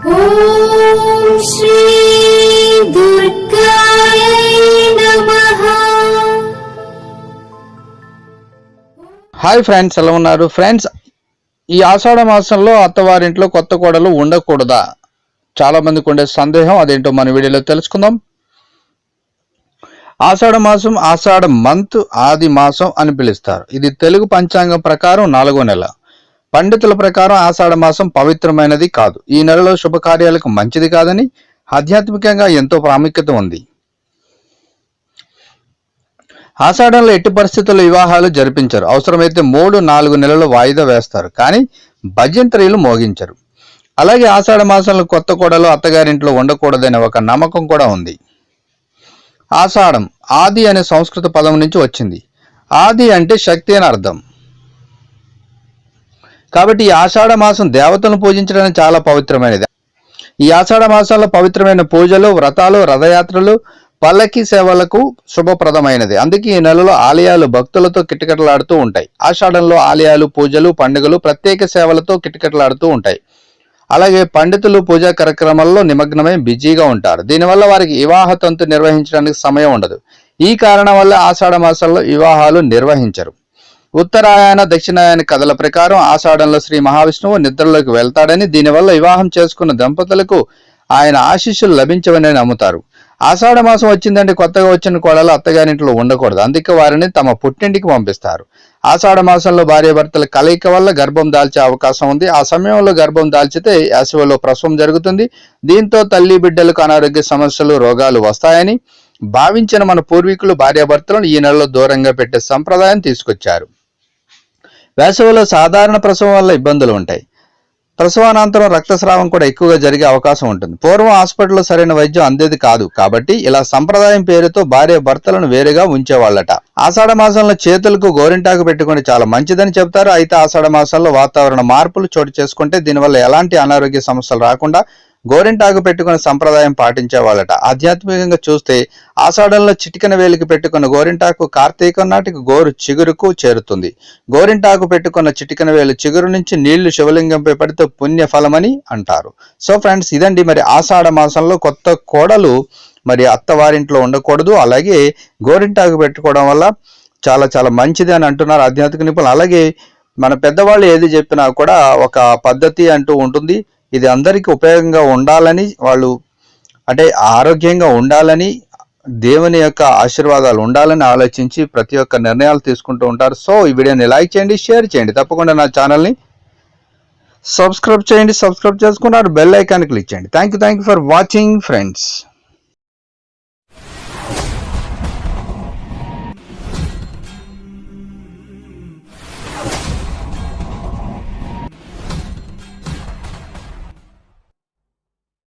Hi friends ఎలా ఉన్నారు? Friends ఈ ఆషాఢ మాసంలో అత్తవారింట్లో కొత్త కోడలు ఉండకూడదా? చాలా మందికి ఉండే సందేహం అదేంటో మన వీడియోలో తెలుసుకుందాం. ఆషాఢ మాసం ఆషాఢ మంత్ ఆది మాసం అని పిలుస్తారు. ఇది తెలుగు పంచాంగం ప్రకారం నాలుగో నెల. పండితుల ప్రకారం ఆషాఢ మాసం పవిత్రమైనది కాదు. ఈ నెలలో శుభకార్యాలకు మంచిది కాదని ఆధ్యాత్మికంగా ఎంతో ప్రాముఖ్యత ఉంది. ఆషాఢంలో ఎట్టి పరిస్థితుల్లో వివాహాలు జరిపించరు. అవసరమైతే మూడు నాలుగు నెలలు వాయిదా వేస్తారు. కానీ భజంత్రీలు మోగించరు. అలాగే ఆషాఢ మాసంలో కొత్త కోడలు అత్తగారింట్లో ఉండకూడదనే ఒక నమ్మకం కూడా ఉంది. ఆషాఢం ఆది అనే సంస్కృత పదం నుంచి వచ్చింది. ఆది అంటే శక్తి అని అర్థం. కాబట్టి ఈ ఆషాఢ మాసం దేవతలను పూజించడానికి చాలా పవిత్రమైనది. ఈ ఆషాఢ మాసంలో పవిత్రమైన పూజలు వ్రతాలు రథయాత్రలు పల్లకి సేవలకు శుభప్రదమైనది. అందుకే ఈ నెలలో ఆలయాలు భక్తులతో కిటకిటలాడుతూ ఉంటాయి. ఆషాఢంలో ఆలయాలు పూజలు పండుగలు ప్రత్యేక సేవలతో కిటకిటలాడుతూ ఉంటాయి. అలాగే పండితులు పూజా కార్యక్రమాల్లో నిమగ్నమై బిజీగా ఉంటారు. దీనివల్ల వారికి వివాహ తంతు నిర్వహించడానికి సమయం ఉండదు. ఈ కారణం వల్ల ఆషాఢ మాసంలో వివాహాలు నిర్వహించరు. ఉత్తరాయణ దక్షిణాయన కథల ప్రకారం ఆషాఢంలో శ్రీ మహావిష్ణువు నిద్రలోకి వెళ్తాడని దీనివల్ల వివాహం చేసుకున్న దంపతులకు ఆయన ఆశీస్సులు లభించవని నమ్ముతారు. ఆషాఢ మాసం వచ్చిందంటే కొత్తగా వచ్చిన కోడలు అత్తగారింట్లో ఉండకూడదు. అందుకే వారిని తమ పుట్టింటికి పంపిస్తారు. ఆషాఢ మాసంలో భార్యాభర్తల కలయిక వల్ల గర్భం దాల్చే అవకాశం ఉంది. ఆ సమయంలో గర్భం దాల్చితే యాసవలో ప్రసవం జరుగుతుంది. దీంతో తల్లి బిడ్డలకు అనారోగ్య సమస్యలు రోగాలు వస్తాయని భావించిన మన పూర్వీకులు భార్యాభర్తలను ఈ నెలలో దూరంగా పెట్టే సంప్రదాయం తీసుకొచ్చారు. వేసవిలో సాధారణ ప్రసవం వల్ల ఇబ్బందులు ఉంటాయి. ప్రసవానంతరం రక్తస్రావం కూడా ఎక్కువగా జరిగే అవకాశం ఉంటుంది. పూర్వం హాస్పిటల్లో సరైన వైద్యం అందేది కాదు. కాబట్టి ఇలా సంప్రదాయం పేరుతో భార్య భర్తలను వేరుగా ఉంచేవాళ్ళట. ఆషాఢ మాసంలో చేతులకు గోరింటాకు పెట్టుకుని చాలా మంచిదని చెప్తారు అయితే ఆషాఢ మాసంలో వాతావరణ మార్పులు చోటు చేసుకుంటే దీనివల్ల ఎలాంటి అనారోగ్య సమస్యలు రాకుండా గోరింటాకు పెట్టుకునే సంప్రదాయం పాటించేవాళ్ళట. ఆధ్యాత్మికంగా చూస్తే ఆషాఢంలో చిటికన వేలికి పెట్టుకున్న గోరింటాకు కార్తీకం నాటికి గోరు చిగురుకు చేరుతుంది. గోరింటాకు పెట్టుకున్న చిటికన వేలు చిగురు నుంచి నీళ్ళు శివలింగంపై పడితే పుణ్య ఫలమని అంటారు. సో ఫ్రెండ్స్ ఇదండి మరి ఆషాఢ మాసంలో కొత్త కోడలు మరి అత్తవారింట్లో ఉండకూడదు. అలాగే గోరింటాకు పెట్టుకోవడం వల్ల చాలా చాలా మంచిది అని అంటున్నారు ఆధ్యాత్మిక నిపుణులు. అలాగే మన పెద్దవాళ్ళు ఏది చెప్పినా కూడా ఒక పద్ధతి అంటూ ఉంటుంది. ఇది అందరికీ ఉపయోగంగా ఉండాలని వాళ్ళు అంటే ఆరోగ్యంగా ఉండాలని దేవుని యొక్క ఆశీర్వాదాలు ఉండాలని ఆలోచించి ప్రతి ఒక్క నిర్ణయాలు తీసుకుంటూ ఉంటారు. సో ఈ వీడియోని లైక్ చేయండి షేర్ చేయండి. తప్పకుండా నా ఛానల్ని సబ్స్క్రైబ్ చేయండి సబ్స్క్రైబ్ చేసుకున్నారు బెల్ ఐకాన్ క్లిక్ చేయండి. Thank you thank you for watching friends